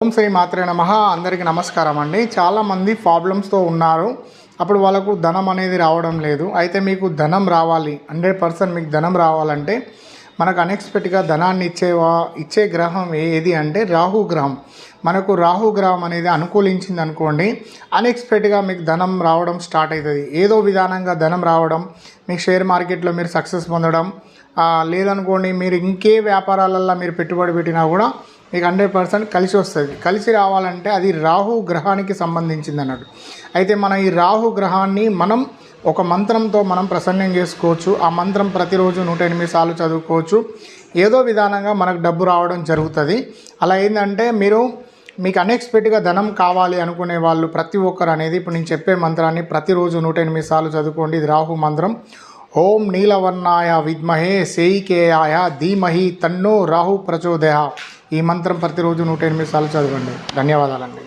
ఓం శ్రీ మాత్రే నమ. అందరికీ నమస్కారం అండి. చాలామంది ప్రాబ్లమ్స్తో ఉన్నారు. అప్పుడు వాళ్ళకు ధనం అనేది రావడం లేదు. అయితే మీకు ధనం రావాలి. హండ్రెడ్ పర్సెంట్ మీకు ధనం రావాలంటే మనకు అన్ఎక్స్పెక్ట్గా ధనాన్ని ఇచ్చే వా- ఇచ్చే గ్రహం ఏది అంటే రాహు గ్రహం. మనకు రాహు గ్రహం అనేది అనుకూలించింది అనుకోండి అన్ఎక్స్పెక్ట్గా మీకు ధనం రావడం స్టార్ట్ అవుతుంది ఏదో విధానంగా ధనం రావడం మీకు షేర్ మార్కెట్లో మీరు సక్సెస్ పొందడం లేదనుకోండి మీరు ఇంకే వ్యాపారాలల్లో మీరు పెట్టుబడి పెట్టినా కూడా మీకు హండ్రెడ్ పర్సెంట్ కలిసి వస్తుంది. కలిసి రావాలంటే అది రాహు గ్రహానికి సంబంధించింది అన్నట్టు. అయితే మన ఈ రాహు గ్రహాన్ని మనం ఒక మంత్రంతో మనం ప్రసన్నం చేసుకోవచ్చు. ఆ మంత్రం ప్రతిరోజు నూట ఎనిమిది సార్లు చదువుకోవచ్చు. ఏదో విధానంగా మనకు డబ్బు రావడం జరుగుతుంది. అలా ఏంటంటే మీరు మీకు అన్ఎక్స్పెక్ట్గా ధనం కావాలి అనుకునే వాళ్ళు ప్రతి ఒక్కరు అనేది ఇప్పుడు నేను చెప్పే మంత్రాన్ని ప్రతిరోజు నూట ఎనిమిది సార్లు చదువుకోండి. ఇది రాహు మంత్రం. ఓం నీలవర్ణాయ విద్మహే సేయికేయాయ ధీమహి తన్నో రాహు ప్రచోదయ ఈ మంత్రం ప్రతిరోజు నూట ఎనిమిది సార్లు చదవండి. ధన్యవాదాలండి.